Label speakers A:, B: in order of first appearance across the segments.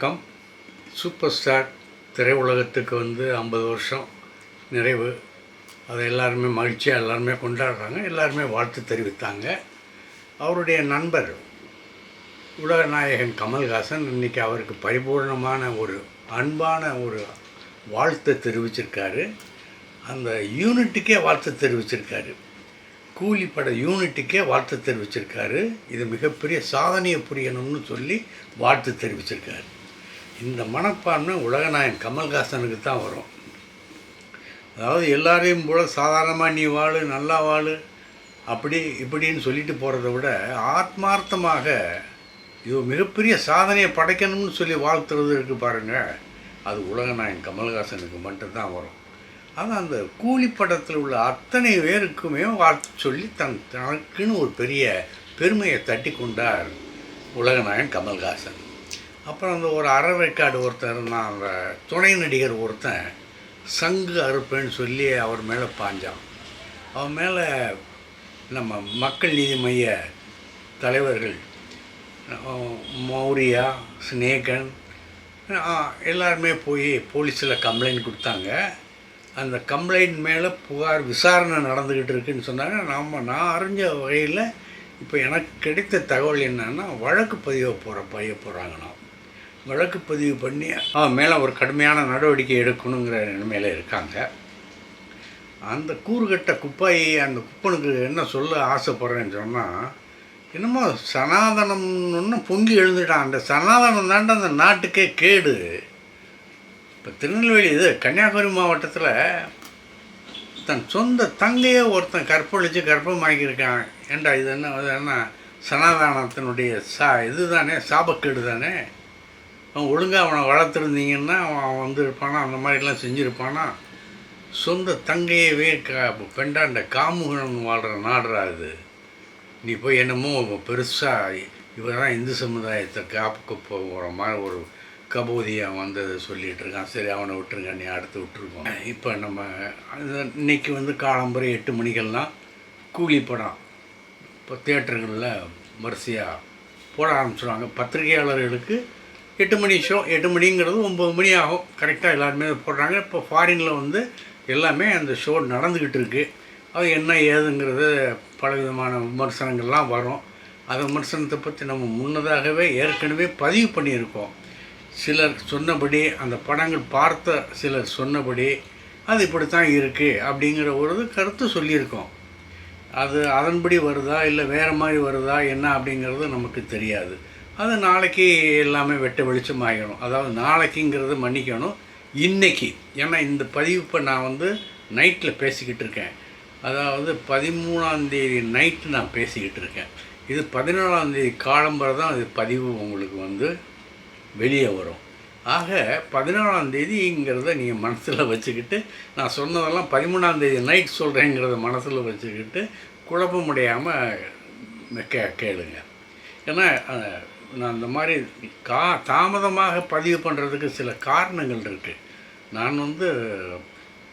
A: வணக்கம். Super star திரையுலகத்துக்கு வந்து ஐம்பது வருஷம் நிறைவு. அதை எல்லாருமே மகிழ்ச்சியாக எல்லாருமே கொண்டாடுறாங்க. எல்லாருமே வாழ்த்து தெரிவித்தாங்க. அவருடைய நண்பர் உலகநாயகன் கமல்ஹாசன் இன்றைக்கி அவருக்கு பரிபூர்ணமான ஒரு அன்பான ஒரு வாழ்த்து தெரிவிச்சிருக்காரு. அந்த யூனிட்டுக்கே வாழ்த்து தெரிவிச்சிருக்காரு. கூலிப்பட யூனிட்டுக்கே வாழ்த்து தெரிவிச்சிருக்காரு. இது மிகப்பெரிய சாதனையை புரியணும்னு சொல்லி வாழ்த்து தெரிவிச்சிருக்காரு. இந்த மனப்பான்மை உலகநாயகன் கமல்ஹாசனுக்கு தான் வரும். அதாவது எல்லாரையும் போல சாதாரணமாக நீ வாழு நல்லா வாழு அப்படி இப்படின்னு சொல்லிட்டு போகிறத விட ஆத்மார்த்தமாக இது மிகப்பெரிய சாதனையை படைக்கணும்னு சொல்லி வாழ்த்துறது இருக்குது பாருங்கள் அது உலகநாயகன் கமல்ஹாசனுக்கு மட்டும்தான் வரும். ஆனால் அந்த கூலி படத்தில் உள்ள அத்தனை பேருக்குமே வாழ்த்து சொல்லி தன் தனக்குன்னு ஒரு பெரிய பெருமையை தட்டி கொண்டார் உலகநாயகன் கமல்ஹாசன். அப்புறம் அந்த ஒரு அறவைக்காடு ஒருத்தன் இருந்தான் அந்த துணை நடிகர் ஒருத்தன் சங்கு அறுப்பேன்னு சொல்லி அவர் மேலே பாஞ்சான். அவன் மேலே நம்ம மக்கள் நீதி மைய தலைவர்கள் மௌரியா ஸ்னேகன் எல்லாருமே போய் போலீஸில் கம்ப்ளைண்ட் கொடுத்தாங்க. அந்த கம்ப்ளைண்ட் மேலே புகார் விசாரணை நடந்துக்கிட்டு இருக்குன்னு சொன்னாங்க. நாம் நான் அறிஞ்ச வகையில் இப்போ எனக்கு கிடைத்த தகவல் என்னென்னா வழக்கு பதிவு போகிற பைய போகிறாங்கண்ணா வழக்கு பதிவு பண்ணி அவன் மேலே ஒரு கடுமையான நடவடிக்கை எடுக்கணுங்கிற நிலைமையில் இருக்காங்க. அந்த கூறுகட்ட குப்பாயி அந்த குப்பனுக்கு என்ன சொல்ல ஆசைப்படுறேன்னு சொன்னால் என்னமோ சனாதனம்னு பொங்கி எழுந்துட்டான். அந்த சனாதனம் தாண்ட அந்த நாட்டுக்கே கேடு. இப்போ திருநெல்வேலி இது கன்னியாகுமரி மாவட்டத்தில் தன் சொந்த தங்கையே ஒருத்தன் கற்பழித்து வாங்கியிருக்கான் ஏண்டா இது என்ன இது என்ன சனாதானத்தினுடைய சா இது தானே சாபக்கேடு தானே அவன் ஒழுங்காக அவனை வளர்த்துருந்தீங்கன்னா அவன் வந்திருப்பானா அந்த மாதிரிலாம் செஞ்சுருப்பானா? சொந்த தங்கையவே கா பெண்டாண்ட காமுகன் வாழ்கிற நாடுறா இது. நீ போய் என்னமோ பெருசாக இவர் தான் இந்து சமுதாயத்தை காப்புக்கு போகிற மாதிரி ஒரு கபோதியாக வந்ததை சொல்லிகிட்டு இருக்கான் சரி அவனை விட்டுருங்க நீ அடுத்து விட்டுருக்கோம். இப்போ நம்ம இன்றைக்கி இன்னைக்கு வந்து காலம்புரை எட்டு மணிக்கெல்லாம் கூலி படம். இப்போ தேட்டருங்களில் வரிசையாக போட ஆரம்பிச்சிடுவாங்க பத்திரிகையாளர்களுக்கு எட்டு மணி ஷோ எட்டு மணிங்கிறது ஒம்பது மணி ஆகும். கரெக்டாக எல்லாருமே போடுறாங்க. இப்போ ஃபாரினில் வந்து எல்லாமே அந்த ஷோ நடந்துக்கிட்டு இருக்குது அது என்ன ஏதுங்கிறது பலவிதமான விமர்சனங்கள்லாம் வரும். அந்த விமர்சனத்தை பற்றி நம்ம முன்னதாகவே ஏற்கனவே பதிவு பண்ணியிருக்கோம். சிலர் சொன்னபடி அந்த படங்கள் பார்த்த சிலர் சொன்னபடி அது இப்படித்தான் இருக்குது அப்படிங்கிற ஒரு கருத்து சொல்லியிருக்கோம். அது அதன்படி வருதா இல்லை வேறு மாதிரி வருதா என்ன அப்படிங்கிறது நமக்கு தெரியாது. அது நாளைக்கு எல்லாமே வெட்ட வெளிச்சம் ஆகிடும் அதாவது நாளைக்குங்கிறது மன்னிக்கணும். இன்னைக்கு. ஏன்னா இந்த பதிவு இப்போ நான் வந்து நைட்டில் பேசிக்கிட்டு இருக்கேன். அதாவது பதிமூணாந்தேதி நைட்டு நான் பேசிக்கிட்டு இருக்கேன். இது பதினாலாந்தேதி தேதி காலம்பரை தான் அது பதிவு உங்களுக்கு வந்து வெளியே வரும். ஆக பதினாலாந்தேதிங்கிறத நீங்கள் மனசில் வச்சுக்கிட்டு நான் சொன்னதெல்லாம் பதிமூணாம் தேதி நைட் சொல்கிறேங்கிறத மனசில் வச்சுக்கிட்டு குழப்பமடையாமல் கே கேளுங்க. ஏன்னா நான் இந்த மாதிரி கா தாமதமாக பதிவு பண்ணுறதுக்கு சில காரணங்கள் இருக்குது நான் வந்து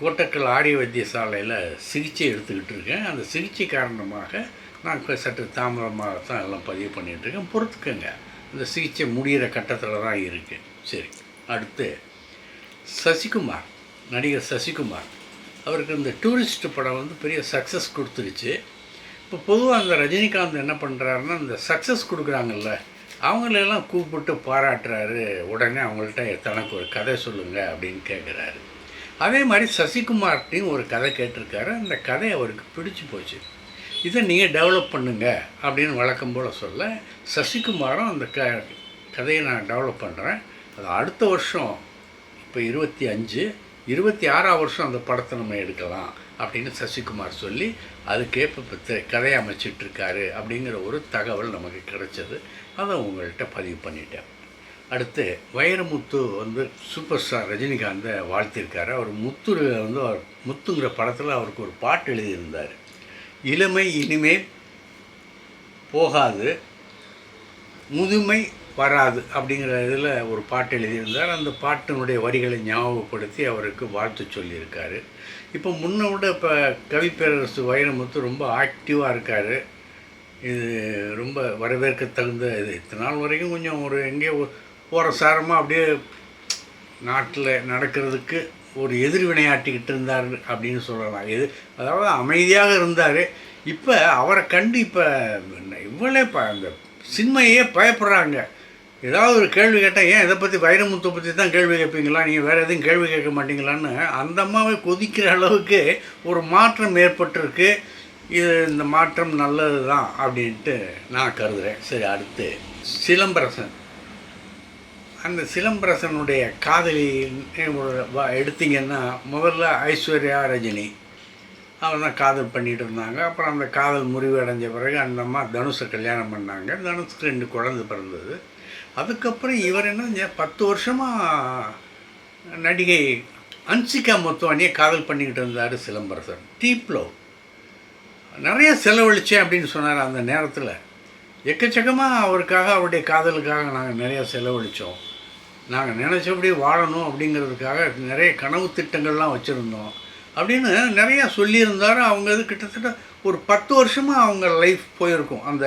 A: கோட்டக்கல் ஆரிய வைத்தியசாலையில் சிகிச்சை எடுத்துக்கிட்டு இருக்கேன். அந்த சிகிச்சை காரணமாக நான் சற்று தாமதமாக தான் எல்லாம் பதிவு பண்ணிகிட்டு இருக்கேன். பொறுத்துக்கங்க. இந்த சிகிச்சை முடிகிற கட்டத்தில் தான் இருக்குது சரி அடுத்து சசிகுமார் நடிகர் சசிகுமார். அவருக்கு இந்த டூரிஸ்ட் படம் வந்து பெரிய சக்ஸஸ் கொடுத்துருச்சு. இப்போ பொதுவாக அந்த ரஜினிகாந்த் என்ன பண்ணுறாருன்னா இந்த சக்ஸஸ் கொடுக்குறாங்கல்ல அவங்களெல்லாம் கூப்பிட்டு பாராட்டுறாரு. உடனே அவங்கள்ட்ட தனக்கு ஒரு கதை சொல்லுங்கள் அப்படின்னு கேட்குறாரு அதே மாதிரி சசிகுமார்ட்டையும் ஒரு கதை கேட்டிருக்காரு. அந்த கதை அவருக்கு பிடிச்சி போச்சு. இதை நீங்கள் டெவலப் பண்ணுங்க அப்படின்னு வழக்கம் போல் சொல்ல சசிகுமாரும் அந்த க கதையை நான் டெவலப் பண்ணுறேன் அது அடுத்த வருஷம் இப்போ இருபத்தி அஞ்சு இருபத்தி ஆறாம் வருஷம் அந்த படத்தை நம்ம எடுக்கலாம் அப்படின்னு சசிகுமார் சொல்லி அதுக்கேற்ப கதையை அமைச்சிட்ருக்காரு அப்படிங்கிற ஒரு தகவல் நமக்கு கிடைச்சது. அதை உங்கள்கிட்ட பதிவு பண்ணிட்டேன். அடுத்து வைரமுத்து வந்து சூப்பர் ஸ்டார் ரஜினிகாந்தை வாழ்த்திருக்காரு. அவர் முத்து வந்து அவர் முத்துங்கிற படத்தில் அவருக்கு ஒரு பாட்டு எழுதியிருந்தார். இளமை இனிமேல் போகாது முதுமை வராது அப்படிங்கிற இதில் ஒரு பாட்டு எழுதியிருந்தார். அந்த பாட்டினுடைய வரிகளை ஞாபகப்படுத்தி அவருக்கு வாழ்த்து சொல்லியிருக்காரு. இப்போ முன்ன விட இப்போ கவிப்பேரரசு வைரமுத்து ரொம்ப ஆக்டிவாக இருக்கார். இது ரொம்ப வரவேற்க தகுந்த இது. இத்தனை நாள் வரைக்கும் கொஞ்சம் ஒரு எங்கேயோ போகிற சாரமாக அப்படியே நாட்டில் நடக்கிறதுக்கு ஒரு எதிர்வினையாட்டிக்கிட்டு இருந்தார் அப்படின்னு சொல்லலாம். எது அதாவது அமைதியாக இருந்தார். இப்போ அவரை கண்டு இப்போ இவ்வளே ப அந்த சின்மையே பயப்படுறாங்க. ஏதாவது ஒரு கேள்வி கேட்டால் ஏன் இதை பற்றி வைரமுத்தை பற்றி தான் கேள்வி கேட்பீங்களா நீங்கள் வேறு எதுவும் கேள்வி கேட்க மாட்டீங்களான்னு அந்த அம்மாவை கொதிக்கிற அளவுக்கு ஒரு மாற்றம் ஏற்பட்டிருக்கு. இது இந்த மாற்றம் நல்லது தான் அப்படின்ட்டு நான் கருதுகிறேன் சரி அடுத்து சிலம்பரசன். அந்த சிலம்பரசனுடைய காதலி எடுத்தீங்கன்னா முதல்ல ஐஸ்வர்யா ரஜினி. அவர் தான் காதல் பண்ணிகிட்டு இருந்தாங்க. அப்புறம் அந்த காதல் முறிவு அடைஞ்ச பிறகு அந்த அம்மா தனுஷை கல்யாணம் பண்ணாங்க. தனுஷுக்கு ரெண்டு குழந்தை பிறந்தது. அதுக்கப்புறம் இவர் என்ன பத்து வருஷமாக நடிகை அன்சிகா மொத்தவானியை காதல் பண்ணிக்கிட்டு இருந்தார் சிலம்பரசன் டீப்லோ. நிறைய செலவழிச்சேன் அப்படின்னு சொன்னார் அந்த நேரத்தில். எக்கச்சக்கமாக அவருக்காக அவருடைய காதலுக்காக நாங்கள் நிறையா செலவழித்தோம் நாங்கள் நினச்சபடி வாழணும் அப்படிங்கிறதுக்காக நிறைய கனவு திட்டங்கள்லாம் வச்சுருந்தோம். அப்படின்னு நிறையா சொல்லியிருந்தாரு. அவங்க இது கிட்டத்தட்ட ஒரு பத்து வருஷமாக அவங்க லைஃப் போயிருக்கும். அந்த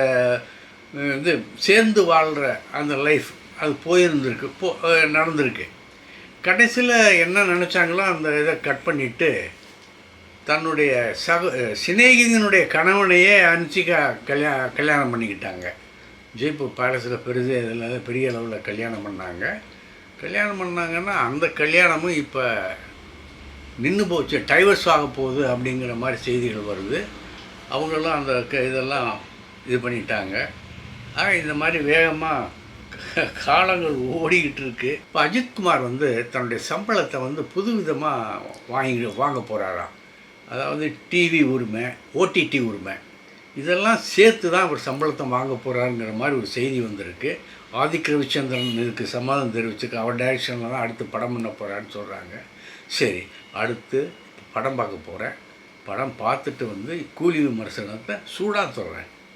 A: இது சேர்ந்து வாழ்கிற அந்த லைஃப் அது போயிருந்திருக்கு போ நடந்திருக்கு. கடைசியில் என்ன நினச்சாங்களோ அந்த இதை கட் பண்ணிவிட்டு தன்னுடைய சக சிநேகிதனுடைய கணவனையே அனுச்சிக்கா கல்யா கல்யாணம் பண்ணிக்கிட்டாங்க. ஜெய்ப்பூர் பேலஸில் பெருசு இதில் பெரிய அளவில் கல்யாணம் பண்ணாங்க. கல்யாணம் பண்ணாங்கன்னா அந்த கல்யாணமும் இப்போ நின்று போச்சு டைவர்ஸ் ஆக போகுது அப்படிங்கிற மாதிரி செய்திகள் வருது. அவங்களாம் அந்த க- இதெல்லாம் இது பண்ணிட்டாங்க. ஆனால் இந்த மாதிரி வேகமாக காலங்கள் ஓடிக்கிட்டு இருக்கு இப்போ அஜித்குமார் வந்து தன்னுடைய சம்பளத்தை வந்து புதுவிதமாக வாங்கி வாங்க போகிறாராம் அதாவது டிவி உரிமை ஓடிடி உரிமை. இதெல்லாம் சேர்த்து தான் அவர் சம்பளத்தை வாங்க போகிறாருங்கிற மாதிரி ஒரு செய்தி வந்திருக்கு. ஆதிக் ரவிச்சந்திரன் இதுக்கு சம்மதம் தெரிவிச்சுக்கு அவர் டைரக்ஷனில் தான் அடுத்து படம் பண்ண போகிறான்னு சொல்கிறாங்க சரி அடுத்து படம் பார்க்க போகிறேன் படம் பார்த்துட்டு வந்து கூலி விமர்சனத்தை சூடாக சொல்கிறேன்